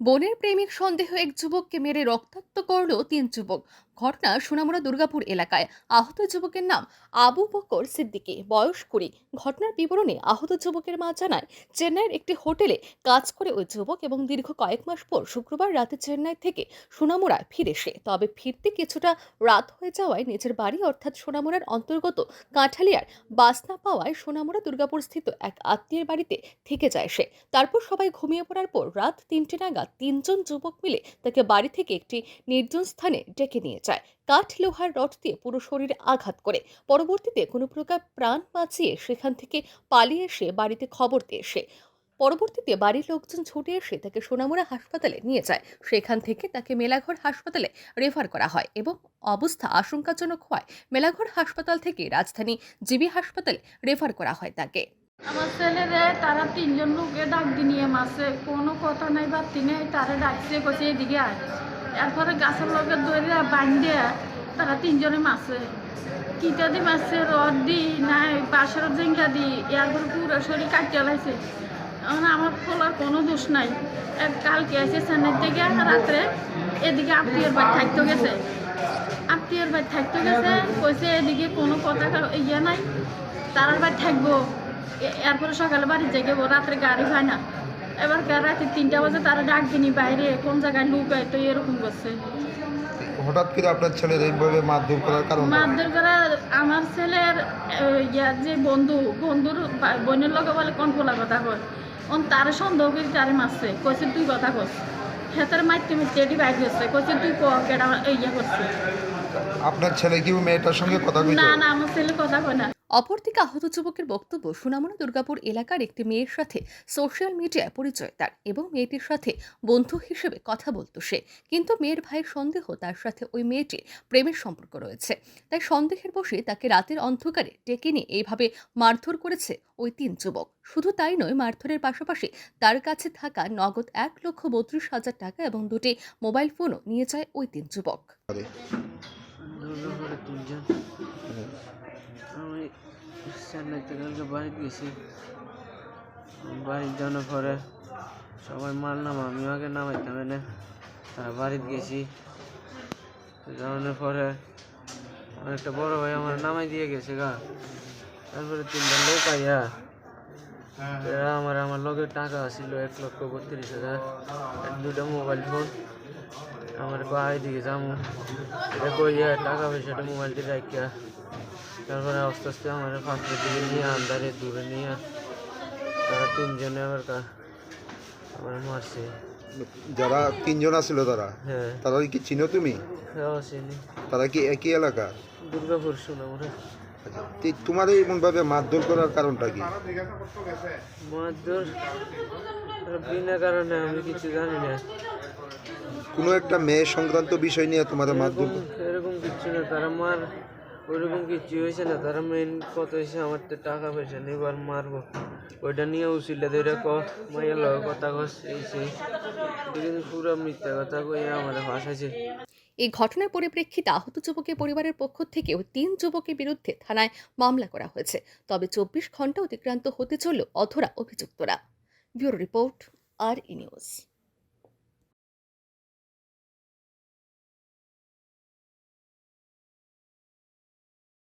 বোনের প্রেমিক সন্দেহ এক যুবককে মেরে রক্তাক্ত করল তিন যুবক। ঘটনা সোনামুড়া দুর্গাপুর এলাকায়। আহত যুবকের নাম আবু বকর সিদ্দিকী। বয়স কুড়ি। ঘটনার বিবরণে আহত যুবকের মা জানায়, চেন্নাইয়ের একটি হোটেলে কাজ করে ওই যুবক এবং দীর্ঘ কয়েক মাস পর শুক্রবার রাতে চেন্নাই থেকে সোনামুড়ায় ফিরে সে তবে ফিরতে কিছুটা রাত হয়ে যাওয়ায় নিজের বাড়ি অর্থাৎ সোনামুড়ার অন্তর্গত কাঁঠালিয়ার বাস না পাওয়ায় সোনামুড়া দুর্গাপুর স্থিত এক আত্মীয়ের বাড়িতে থেকে যায় সে। তারপর সবাই ঘুমিয়ে পড়ার পর রাত তিনটে নাগাদ তিনজন যুবক মিলে তাকে বাড়ি থেকে একটি নির্জন স্থানে ডেকে নিয়ে যায়। কাঠ লোহার রড দিয়ে পুরো শরীরে আঘাত করে। পরবর্তীতে কোনো প্রকার প্রাণ বাঁচিয়ে সেখান থেকে পালিয়ে এসে বাড়িতে খবর দিয়ে এসে পরবর্তীতে বাড়ির লোকজন ছুটে এসে তাকে সোনামুড়া হাসপাতালে নিয়ে যায়। সেখান থেকে তাকে মেলাঘর হাসপাতালে রেফার করা হয় এবং অবস্থা আশঙ্কাজনক হওয়ায় মেলাঘর হাসপাতাল থেকে রাজধানী জিবি হাসপাতালে রেফার করা হয় তাকে। আমার ছেলেরে তারা তিনজন লোকে ডাক দিয়ে মাসে কোনো কথা নাই বাতি নেই তারে ডাকছে কছে এদিকে আয়। এরপরে গাছের লগে ধরে বান্ধে তারা তিনজনে মাসে কিটা দি মাসে রড দি, নাই, বাঁশের জেঙ্গা দি এরপরে পুরো শরীর কাটিয়ে লাইছে। আমার পোলার কোনো দোষ নাই। কালকে আছে চেন্নাই থেকে রাত্রে এদিকে আত্মীয়ের বাড়ি থাকতে গেছে। আত্মীয়ের বাড়ি থাকতে গেছে, কইছে এদিকে কোনো কথা ইয়ে নাই, তারার বাড়ি থাকব। এরপরে সকালে বাড়ি যাইব রাত্রে গাড়ি হয় না। এবার রাতে তিনটা বাজে তারা ডাক দিনি বাইরে কোন জায়গায় লুকায় তো এরকম করছে। হঠাৎ করে আপনার ছেলের এইভাবে মারধর করার কারণ মারধর করে আমার ছেলের ইয়ার যে বন্ধু বন্ধুর বোনের লগে বলে কোন পোলা কথা কয়? অন তার সন্দেহ করে তারে মারছে কইছে তুই কথা কস। হেতার মাইতে মাইতে এটি বাইর করছে কইছে তুই ক কেডা ইয়ে করছে? আপনার ছেলে কি মেয়েটার সঙ্গে কথা না না আমার ছেলে কথা কয় না। অপরদিকে আহত যুবকের বক্তব্য সুনামুনা দুর্গাপুর এলাকার একটি মেয়ের সাথে সোশ্যাল মিডিয়ায় পরিচয় তার এবং মেয়েটির সাথে বন্ধু হিসেবে কথা বলতো সে। কিন্তু মেয়ের ভাইয়ের সন্দেহ তার সাথে ওই মেয়েটির প্রেমের সম্পর্ক রয়েছে। তাই সন্দেহের বসে তাকে রাতের অন্ধকারে ডেকে নিয়ে এইভাবে মারধর করেছে ওই তিন যুবক। শুধু তাই নয় মারধরের পাশাপাশি তার কাছে থাকা নগদ এক লক্ষ বত্রিশ হাজার টাকা এবং দুটি মোবাইল ফোনও নিয়ে যায় ওই তিন যুবক। আমি চেন্নাই থেকে কালকে বাড়িতে গেছি। বাড়ির যাওয়ার পরে সবাই মারলাম, আমিও আগে নামাইতাম এনে। তারা বাড়িতে গেছি। যাওয়ানোর পরে একটা বড় ভাই আমার নামাই দিয়ে গেছে গা। তারপরে তিনটা লোক আইয়া আমার আমার লগে টাকা ছিল এক লক্ষ বত্রিশ হাজার। দুটো মোবাইল ফোন আমার বাড়ি দিকে যাব এটা কইয়া টাকা পয়সাটা মোবাইলটি রাখিয়া তারপরে আস্তে আস্তে আমার পাত্রের দিকে নিয়ে আন্দারে দূরে নিয়ে তারা তিনজনে আবার আমার মারছে। যারা তিনজন আছিল তারা? হ্যাঁ। তারা কি চিনো তুমি? খাওয়া আসেনি তারা কি একই এলাকা? দুর্গাপুর সোনামুড়া আচ্ছা তি- তোমার এমন ভাবে মারধর করার কারণটা কি? মারধর বিনা কারণে আমি কিছু জানি না। কোনো একটা মেয়ে সংক্রান্ত বিষয় নিয়ে তোমাদের মারধর এরকম কিছু না তারা মার ওইরকম কিচ্ছু হয়েছে না, তারা মেন কত হয়েছে আমার তো টাকা পয়সা নেই, এবার মারবো। ওইটা নিয়ে উচিলে ধরে কথা কস, এই কিন্তু পুরো মিথ্যা কথা কইয়া আমার ভাসাইছে এই ঘটনার পরিপ্রেক্ষিতে আহত যুবকের পরিবারের পক্ষ থেকে ওই তিন যুবকের বিরুদ্ধে থানায় মামলা করা হয়েছে। তবে চব্বিশ ঘণ্টা অতিক্রান্ত হতে চলল অধরা অভিযুক্তরা। ব্যুরো রিপোর্ট, আর ই নিউজ।